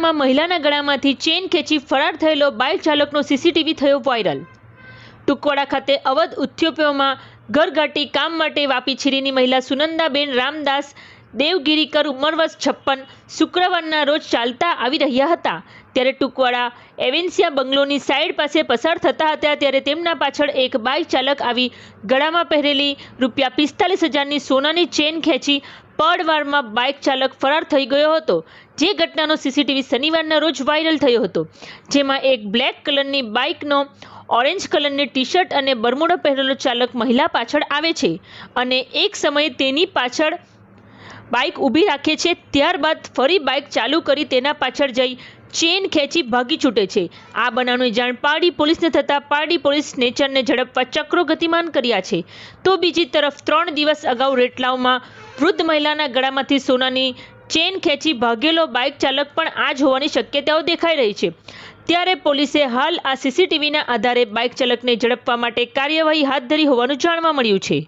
વડોદરામાં મહિલાના ગળામાંથી ચેન ખેંચી ફરાર થયેલો બાઇક ચાલકનો સીસીટીવી થયો વાયરલ. ટુકવાડા ખાતે અવધ ઉદ્યોગોમાં ઘરઘાટી કામ માટે વાપી છીરીની મહિલા સુનંદાબેન રામદાસ દેવગીરીકર ઉંમર છપ્પન. શુક્રવારના રોજ ચાલતા આવી રહ્યા હતા. ત્યારે ટુકવાડા એવેન્સિયા બંગલોની સાઈડ પાસે પસાર થતા હતા ત્યારે તેમના પાછળ એક બાઇક ચાલક આવી ગળામાં પહેરેલી રૂપિયા પિસ્તાલીસ હજારની સોનાની ચેન ખેંચી પડવારમાં બાઇક ચાલક ફરાર થઈ ગયો હતો. જે ઘટનાનો સીસીટીવી શનિવારના રોજ વાયરલ થયો હતો. જેમાં એક બ્લેક કલરની બાઇકનો ઓરેન્જ કલરની ટી શર્ટ અને બરમુડો પહેરેલો ચાલક મહિલા પાછળ આવે છે અને એક સમયે તેની પાછળ બાઇક ઊભી રાખે છે, ત્યારબાદ ફરી બાઇક ચાલુ કરી તેના પાછળ જઈ ચેન ખેંચી ભાગી છૂટે છે. આ બનાવની જાણ પારડી પોલીસને થતાં પારડી પોલીસ નેચરને ઝડપવા ચક્રો ગતિમાન કર્યા છે. તો બીજી તરફ ત્રણ દિવસ અગાઉ રેટલાવમાં વૃદ્ધ મહિલાના ગળામાંથી સોનાની ચેન ખેંચી ભાગેલો બાઇક ચાલક પણ આ જ હોવાની શક્યતાઓ દેખાઈ રહી છે. ત્યારે પોલીસે હાલ આ સીસીટીવીના આધારે બાઇક ચાલકને ઝડપવા માટે કાર્યવાહી હાથ ધરી હોવાનું જાણવા મળ્યું છે.